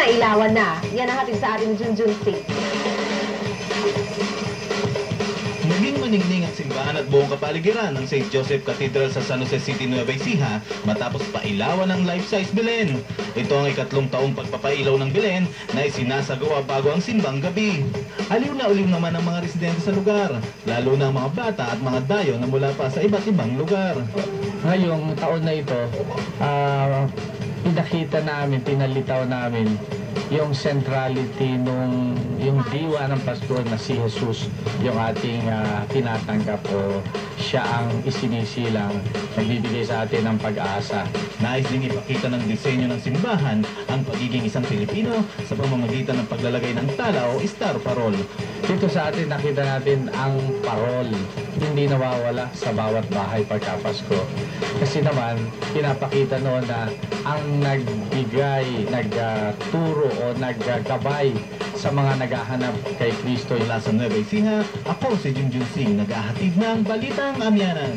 pinailawan na. Yan ang hatid sa ating Junjun Singh. Naging maningning ang simbahan at buong kapaligiran ng St. Joseph Cathedral sa San Jose City, Nueva Ecija matapos pailawan ng life-size Belen. Ito ang ikatlong taong pagpapailaw ng Belen na isinasagawa bago ang simbang gabi. Aliw na uliw naman ang mga residente sa lugar, lalo na ang mga bata at mga dayo na mula pa sa iba't ibang lugar. Ngayong taon na ito, ah, pinakita namin, pinalitaw namin yung centrality nung yung diwa ng Pasko na si Jesus yung ating ah, tinatanggap o siya ang isinisilang nagbibigay sa atin ng pag-asa. Nais ding ipakita ng disenyo ng simbahan ang pagiging isang Pilipino sa pamamagitan ng paglalagay ng tala o star parol. Dito sa atin nakita natin ang parol hindi nawawala sa bawat bahay pagka Pasko. Kasi naman, pinapakita noon na ang nagbigay, nagturo o naggabay sa mga naghahanap kay Kristo Mula sa Nueva Ecija, ako si Junjun Singh, nag-ahatid ng Balitang Amyanan.